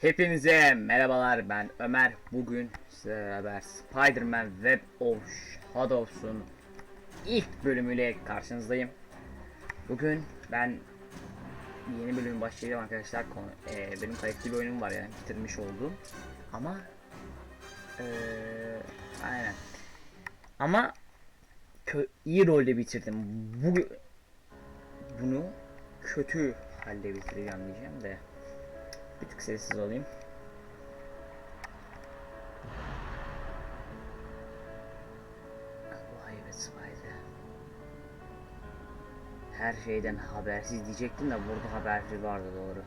Hepinize merhabalar ben Ömer. Bugün sizlerle beraber Spider-Man Web of Shadows'un ilk bölümüyle karşınızdayım. Bugün ben yeni bölüm başlayacağım arkadaşlar. Eee, benim kayıtlı bir oyunum var yani bitirmiş olduğum. Ama eee, aynen. Ama iyi rolde bitirdim. Bu bunu kötü halde bitireceğim diyeceğim de. Bir tık sessiz olayım. Her şeyden habersiz diyecektim de burada habersiz vardı doğru.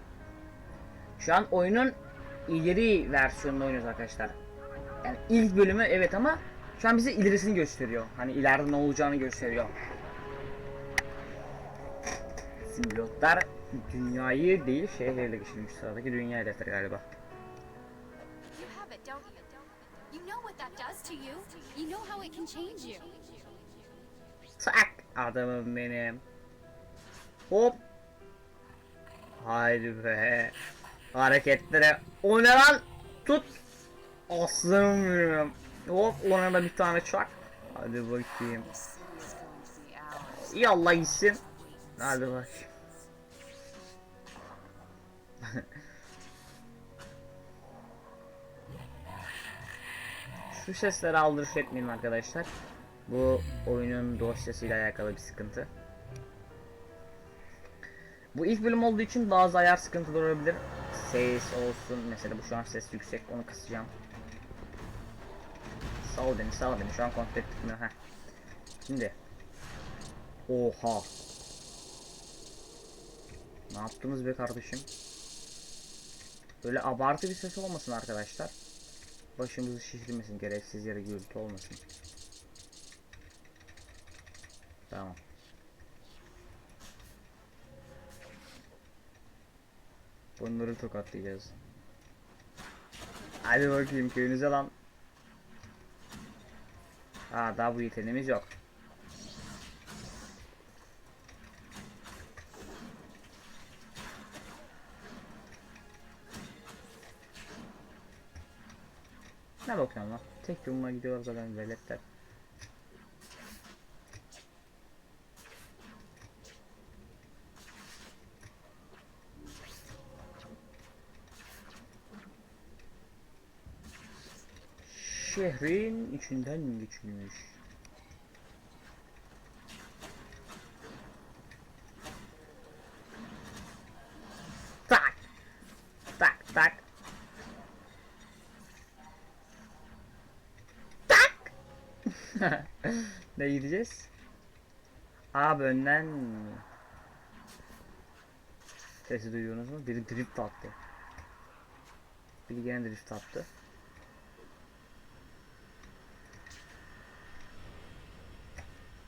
Şu an oyunun ileri versiyonunu oynuyoruz arkadaşlar. Yani ilk bölümü evet ama şu an bize ilerisini gösteriyor. Hani ileride ne olacağını gösteriyor. Simbolotlar dünyayı değil şehri ele geçirmiş sıradaki dünya hedefleri galiba. Tak adamım benim. Hop. Haydi be. Hareketlere. O ne lan? Tut. Aslanım benim. Hop ona da bir tane çak. Hadi bakayım. Yallah gitsin. Hadi bak. Şu sesleri aldırış etmeyin arkadaşlar. Bu oyunun dosyasıyla alakalı bir sıkıntı. Bu ilk bölüm olduğu için bazı ayar sıkıntıları olabilir. Ses olsun mesela bu şu an ses yüksek onu kısacağım. Sağ ol beni sağ ol beni şu an kontrol mi? Heh. Şimdi. Oha. Ne yaptınız be kardeşim? Böyle abartı bir ses olmasın arkadaşlar. Başımızı şişirmesin gereksiz yere gürültü olmasın. Tamam. Bunları tokatlayacağız. Hadi bakayım köyünüze lan. Aa daha bu yeteneğimiz yok. Tek yumruğa gidiyor zaten veletler. Şehrin içinden geçilmiş. Tak. Tak tak. Tak. ne gideceğiz? Abi önden Sesi duyuyorsunuz mu? Biri drift attı. Biri gene drift attı.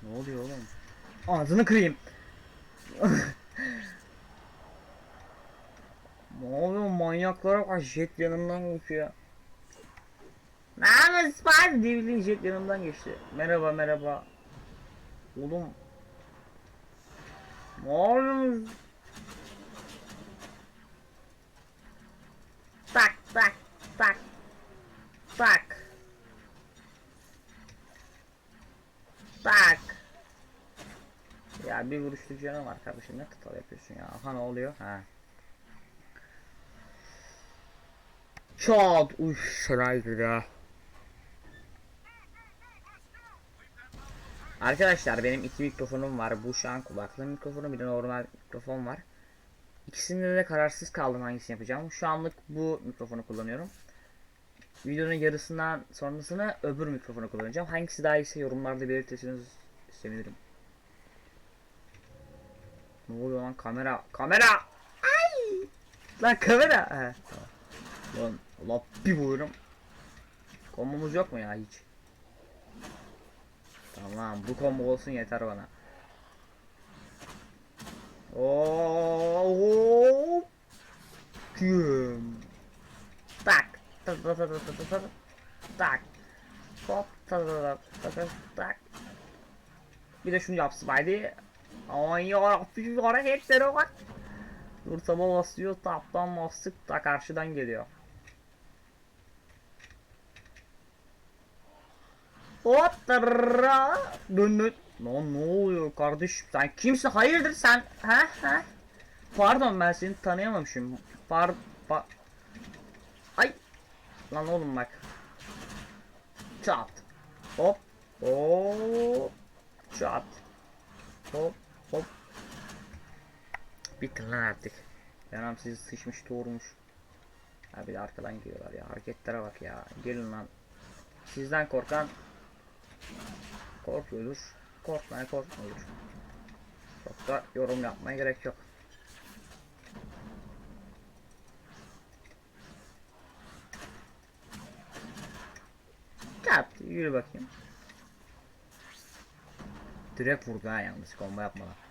Ne oluyor oğlum? Ağzını kırayım. ne oluyor manyaklara bak jet yanımdan geçiyor. Ne yapıyorsun Spider diye bildiğin jet yanımdan geçti. Merhaba merhaba. Oğlum. Yapıyorsunuz? Tak tak tak. Tak. Tak. Ya bir vuruşlu canım var kardeşim ne kıtal yapıyorsun ya. Aha ne oluyor? Ha. Çat uş ya. Arkadaşlar benim iki mikrofonum var. Bu şu an kulaklık mikrofonu bir de normal mikrofon var. İkisinde de kararsız kaldım hangisini yapacağım. Şu anlık bu mikrofonu kullanıyorum. Videonun yarısından sonrasını öbür mikrofonu kullanacağım. Hangisi daha iyiyse yorumlarda belirtirseniz sevinirim. Ne oluyor lan kamera? Kamera! Ay! Lan kamera! He, tamam. Lan Allah bir vururum. Kombomuz yok mu ya hiç? Tamam bu combo olsun yeter bana. Oo! Güm. Tak. Tak tak tak tak tak tak. Hop tak tak tak tak tak. Bir de şunu yap Spidey. Ay ya bir hareketlere bak. Dur taba basıyor taptan bastık da karşıdan geliyor. Hop tırra. Dön dön. Lan ne oluyor kardeş? Sen kimsin? Hayırdır sen? Ha ha? Pardon ben seni tanıyamamışım. Par pa Ay. Lan oğlum bak. Çat. Hop. Hop. Çat. Hop. Hop. Bitti lan artık. Yanam sizi sıçmış doğurmuş. Ha bir de arkadan geliyorlar ya. Hareketlere bak ya. Gelin lan. Sizden korkan korkuyordur. Korkmaya korkmuyordur. Çok da yorum yapmaya gerek yok. Yaptı. Yürü bakayım. Direkt vurdu ha yalnız combo yapmadan.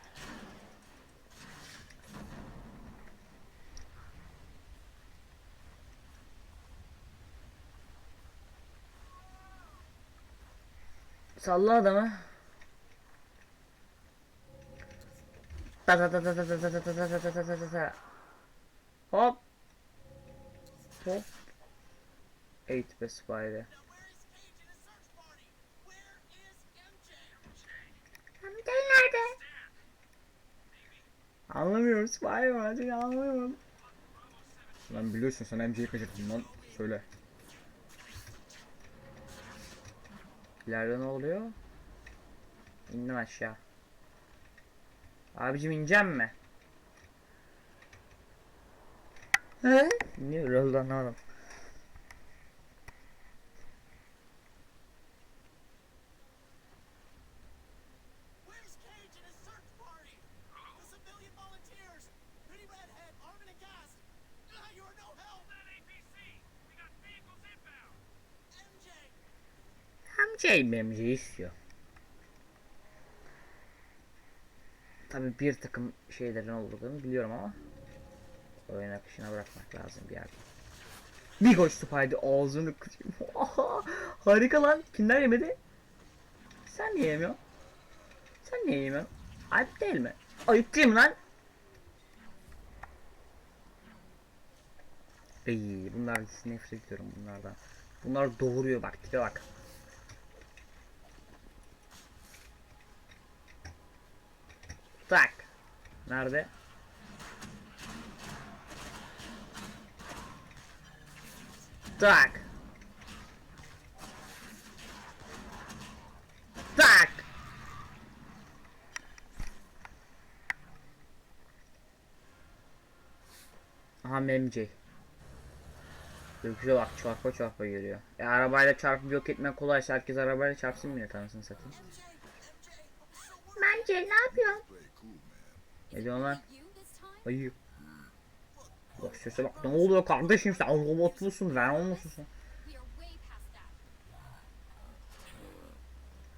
Salla adamı. Ta ta ta ta ta ta ta ta ta ta ta ta ta ta ta. Hop. Hop. 8 be spider. Amca nerede? Anlamıyorum Spider-Man seni anlamıyorum. Lan biliyorsun sen MC'yi kaçırdın lan. Söyle. İleride ne oluyor? İndim aşağı. Abicim ineceğim mi? He? Niye öyle anlamadım. Amcayı memceyi istiyor. Tabi bir takım şeylerin olduğunu biliyorum ama oyun akışına bırakmak lazım bir yerde. Bir koş Spidey ağzını kırayım. Oha, Harika lan. Kimler yemedi? Sen niye yemiyorsun? Sen niye yemiyorsun? Ayıp değil mi? Ayıp değil mi lan? İyi, bunlar nefret ediyorum bunlardan. Bunlar doğuruyor bak tipe bak. Tak. Nerede? Tak. Tak. Aha memci. Öküze bak çarpa çarpa geliyor. E arabayla çarpıp yok etmek kolaysa herkes arabayla çarpsın ya anasını satayım. Bence ne yapıyorsun? Ne diyorsun lan? Ayı. Bak sese bak ne oluyor kardeşim sen robotlusun ben olmuşsun sen.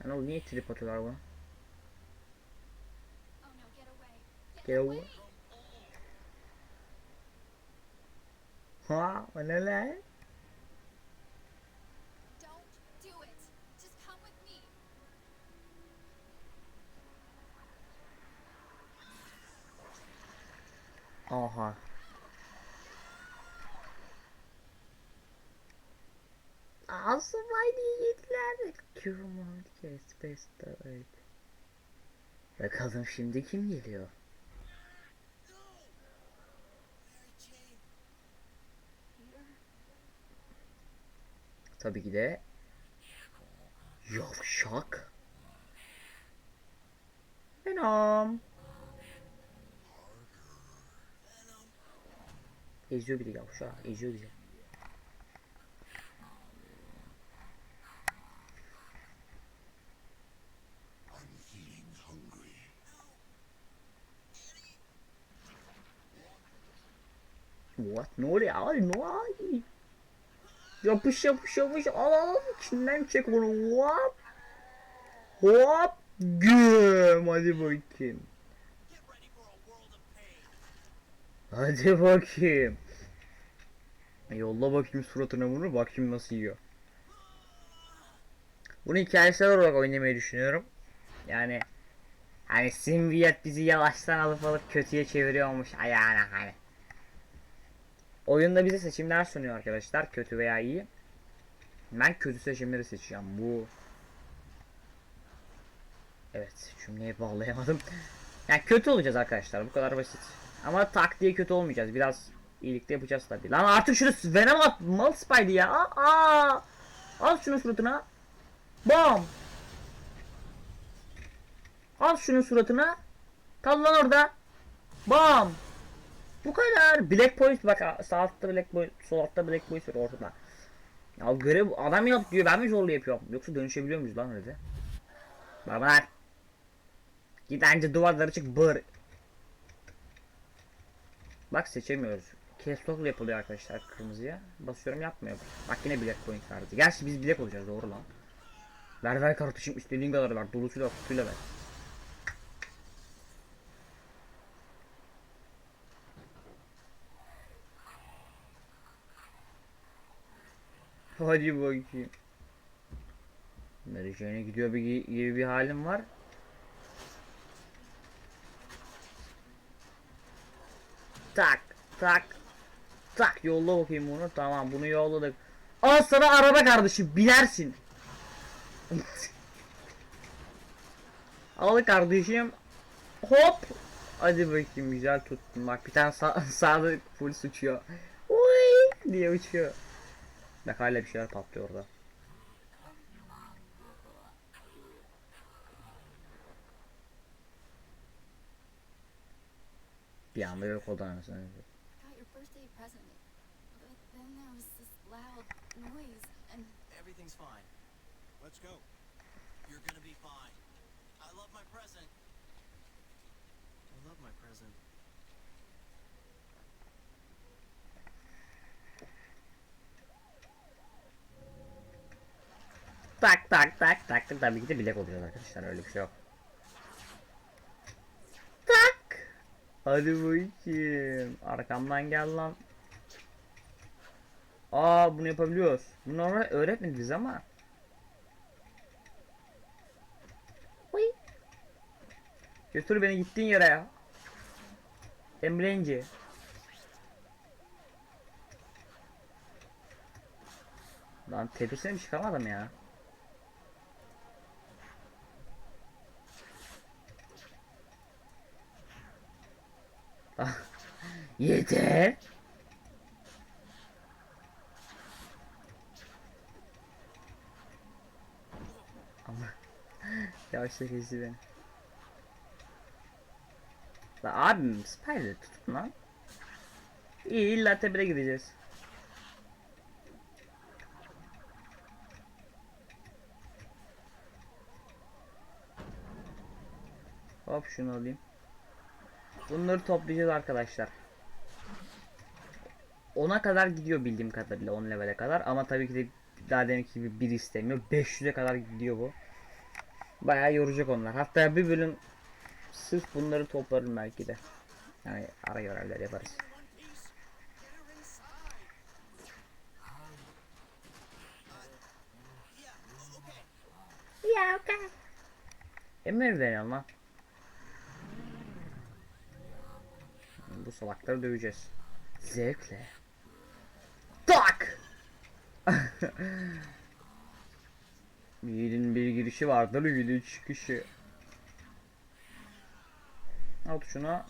Yani oğlum niye trip atıyorlar buna? Get away. Ha o ne lan? Oha. Asıl aynı yediler. Kürmant kes beste evet. Bakalım şimdi kim geliyor? Tabii ki de Yavşak Venom Eziyor bir de yavşak eziyor bizi What? Ne oluyor? Abi? Ne oluyor? Yapış yapış yapış. Al al. İçinden çek onu. Hop. Hop. Güm. Hadi bakayım. Hadi bakayım yolla bakayım suratına bunu bakayım nasıl yiyor bunu hikayesel olarak oynamayı düşünüyorum yani Hani Simviyet bizi yavaştan alıp alıp kötüye çeviriyormuş ayağına hani. Oyunda bize seçimler sunuyor arkadaşlar kötü veya iyi. Ben kötü seçimleri seçeceğim bu. Evet cümleyi bağlayamadım. Yani kötü olacağız arkadaşlar bu kadar basit. Ama tak diye kötü olmayacağız biraz iyilikte yapacağız tabii. Lan artık şunu Venom at mal Spidey ya. Aa, al şunu suratına. Bam. Al şunun suratına. Kal lan orada. Bam. Bu kadar. Black Point bak sağ altta Black Point, sol altta Black Point var ortada. Ya görev adam yap diyor ben mi zorlu yapıyorum? Yoksa dönüşebiliyor muyuz lan öyle? Babalar. Git anca duvarları çık bır. Bak seçemiyoruz. Kestrokla yapılıyor arkadaşlar kırmızıya. Basıyorum yapmıyor. Bak yine Black Point verdi. Gerçi biz Black olacağız doğru lan. Ver ver kardeşim istediğin kadar ver. Dolusuyla kutuyla ver. Hadi bakayım. Mary Jane'e gidiyor bir, gibi bir halim var. Tak tak tak yolla bakayım bunu tamam bunu yolladık. Al sana araba kardeşim binersin. Al kardeşim. Hop. Hadi bakayım güzel tuttun bak bir tane sağ, sağda polis uçuyor. Uy diye uçuyor. Bak hala bir şeyler patlıyor orada. Bir anda yok oldu anasını. Present, but then there was this loud noise, and Everything's fine. Let's go. You're gonna be fine. I love my present. I love my present. Tak tak tak tak tak tabii ki de bilek oluyor arkadaşlar öyle bir şey yok. Tak. Hadi bakayım. Arkamdan gel lan. Aa bunu yapabiliyoruz. Bunu öğre- öğretmediniz ama. Uy. Götür beni gittiğin yere ya. Emrenci. Lan tepesine mi çıkamadım ya? Ah, Yeter. Yavaşla kesti beni. La abim Spider tutun lan. İyi illa tepede gideceğiz. Hop şunu alayım. Bunları toplayacağız arkadaşlar. 10'a kadar gidiyor bildiğim kadarıyla 10 levele kadar ama tabii ki de daha demek gibi bir istemiyor. 500'e kadar gidiyor bu. Bayağı yoracak onlar. Hatta bir bölüm sırf bunları toplarım belki de. Yani ara görevler yaparız. Yeah, okay. Emir veriyorum lan. Bu salakları döveceğiz. Zevkle. Tak! Yiğidin bir girişi vardır, yiğidin çıkışı. Al şunu.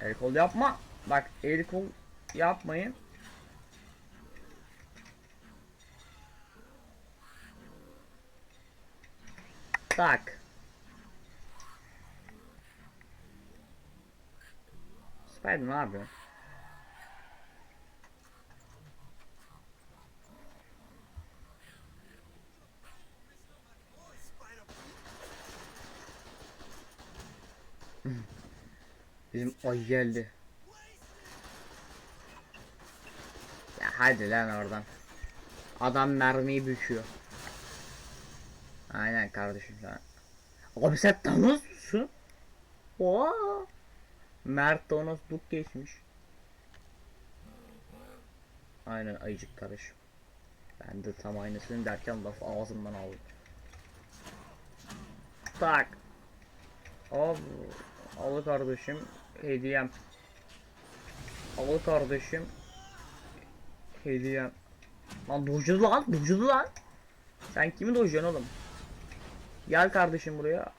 El kol yapma. Bak el kol yapmayın. Tak. Spider ne Bizim ay geldi. Ya hadi lan oradan. Adam mermiyi büküyor. Aynen kardeşim sen. Abi sen Thanos musun? Oha. Mert Thanos duk geçmiş. Aynen ayıcık kardeşim. Ben de tam aynısını derken laf ağzımdan aldım. Tak. Al, al kardeşim. Hediyem. Al kardeşim. Hediyem. Lan dojladı lan. Dojladı lan. Sen kimi dojluyorsun oğlum? Gel kardeşim buraya.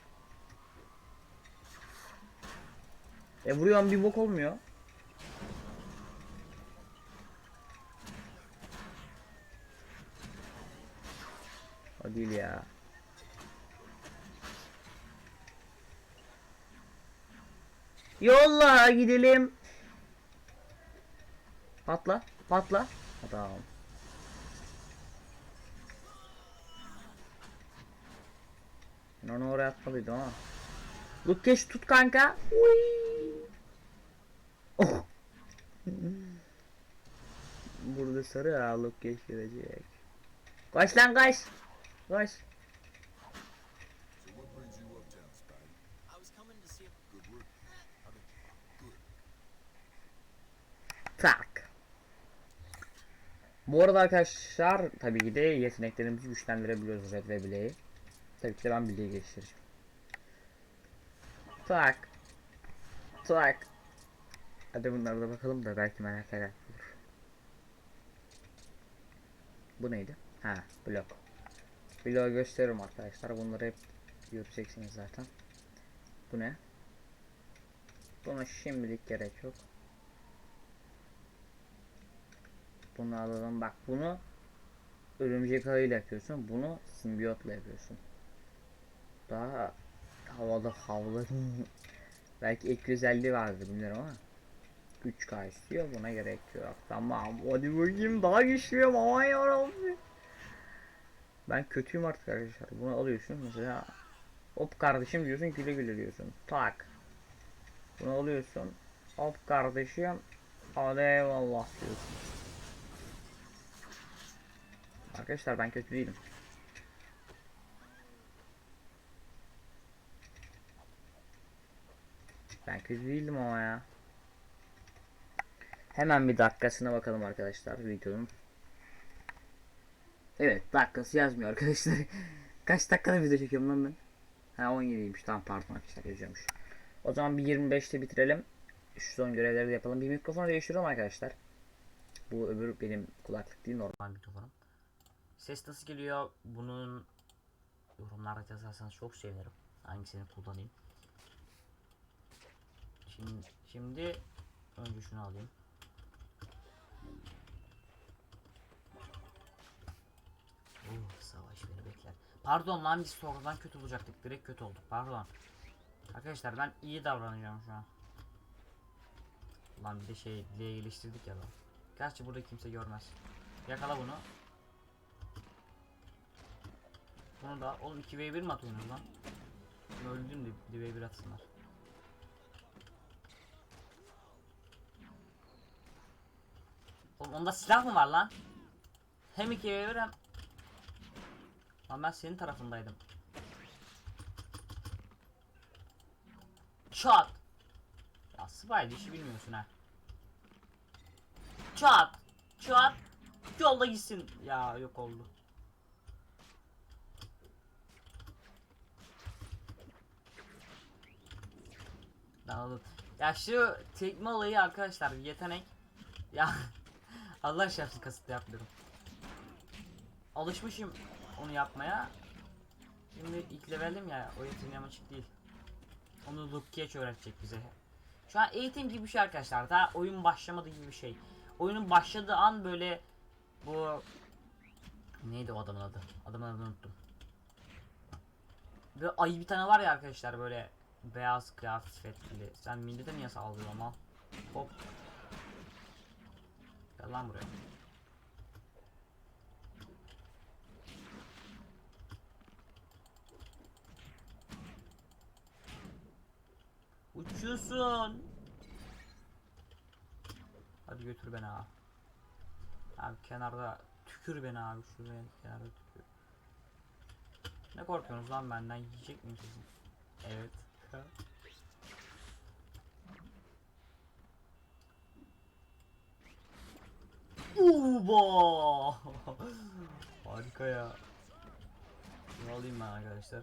E vuruyorum bir bok olmuyor. O ya. Yolla gidelim. Patla, patla. Adam. Ben onu oraya atmalıydım ama. Lukeş tut kanka. Uy. Oh. Burada sarı ya Lukeş gelecek. Kaç lan kaç. Kaç. Tak. Bu arada arkadaşlar tabii ki de yeteneklerimizi güçlendirebiliyoruz Red ve Blade'i. Tabii ki de ben Blade'i geliştireceğim. Tak. Tak. Hadi bunlara da bakalım da belki merak eder. Bu neydi? Ha blok. Bloğu gösteririm arkadaşlar. Bunları hep göreceksiniz zaten. Bu ne? Buna şimdilik gerek yok. Bunu alalım. Bak bunu örümcek ağıyla yapıyorsun. Bunu simbiyotla yapıyorsun. Daha havada havada belki ek özelliği vardır bilmiyorum ama 3K istiyor buna gerek yok. Tamam hadi bakayım daha güçlüyüm aman yarabbim. Ben kötüyüm artık arkadaşlar. Bunu alıyorsun mesela hop kardeşim diyorsun güle güle diyorsun. Tak. Bunu alıyorsun. Hop kardeşim hadi eyvallah diyorsun. Arkadaşlar ben kötü değilim. Ben kötü değildim ama ya. Hemen bir dakikasına bakalım arkadaşlar videonun. Evet dakikası yazmıyor arkadaşlar. Kaç dakikada video çekiyorum lan ben? Ha 17'ymiş tamam pardon arkadaşlar yazıyormuş. O zaman bir 25'te bitirelim. Şu son görevleri de yapalım. Bir mikrofon değiştiriyorum arkadaşlar. Bu öbür benim kulaklık değil normal mikrofonum. Ses nasıl geliyor? Bunun yorumlarda yazarsanız çok sevinirim. Hangisini kullanayım? Şimdi, şimdi önce şunu alayım. Oh, savaş beni bekler. Pardon lan biz sonradan kötü olacaktık. Direkt kötü olduk. Pardon. Arkadaşlar ben iyi davranacağım şu an. Lan bir de şey diye geliştirdik ya lan. Gerçi burada kimse görmez. Yakala bunu. Bunu da oğlum 2v1 mi atıyorsunuz lan? Öldüm de 1v1 atsınlar. Oğlum onda silah mı var lan? Hem 2v1 hem... Lan ben senin tarafındaydım. Çat! Ya Spidey işi bilmiyorsun ha. Çat! Çat! Yolda gitsin. Ya yok oldu. Anladım. Ya şu tekme olayı arkadaşlar yetenek. Ya Allah şahsı kasıtlı yapmıyorum. Alışmışım onu yapmaya. Şimdi ilk levelim ya o yeteneğim açık değil. Onu Luke Cage öğretecek bize. Şu an eğitim gibi bir şey arkadaşlar. Daha oyun başlamadı gibi bir şey. Oyunun başladığı an böyle bu neydi o adamın adı? Adamın adını unuttum. Böyle ayı bir tane var ya arkadaşlar böyle beyaz kıyafetli. Sen millete niye saldırıyorsun lan? Hop. Gel lan buraya. Uçuyorsun. Hadi götür beni abi. Abi kenarda tükür beni abi şuraya kenarda tükür. Ne korkuyorsunuz lan benden yiyecek miyim sizi? Evet ya. Uba! Harika ya. Bunu alayım ben arkadaşlar.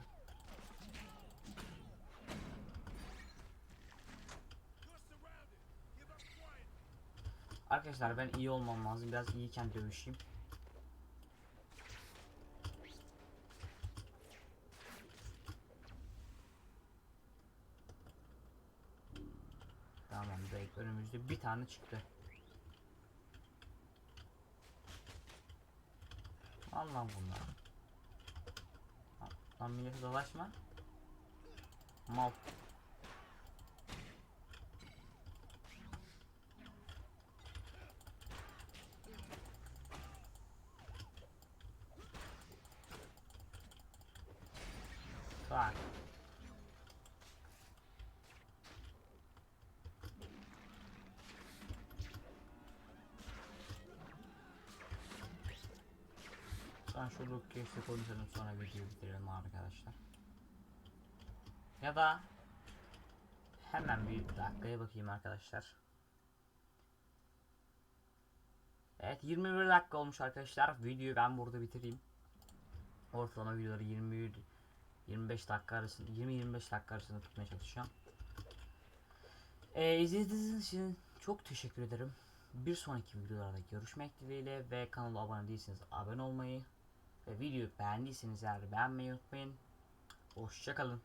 Arkadaşlar ben iyi olmam lazım. Biraz iyiyken dövüşeyim. Direkt önümüzde bir tane çıktı. Allah bunlar. Lan millete dolaşma. Mal. Bak. Ben şu Rukiye'si konuşalım sonra videoyu bitirelim arkadaşlar. Ya da hemen bir dakikaya bakayım arkadaşlar. Evet 21 dakika olmuş arkadaşlar. Videoyu ben burada bitireyim. Ortalama videoları 20 25 dakika arasında 20-25 dakika arasında tutmaya çalışacağım. Ee, izlediğiniz için çok teşekkür ederim. Bir sonraki videolarda görüşmek dileğiyle ve kanala abone değilseniz abone olmayı ve videoyu beğendiyseniz eğer beğenmeyi unutmayın. Hoşçakalın.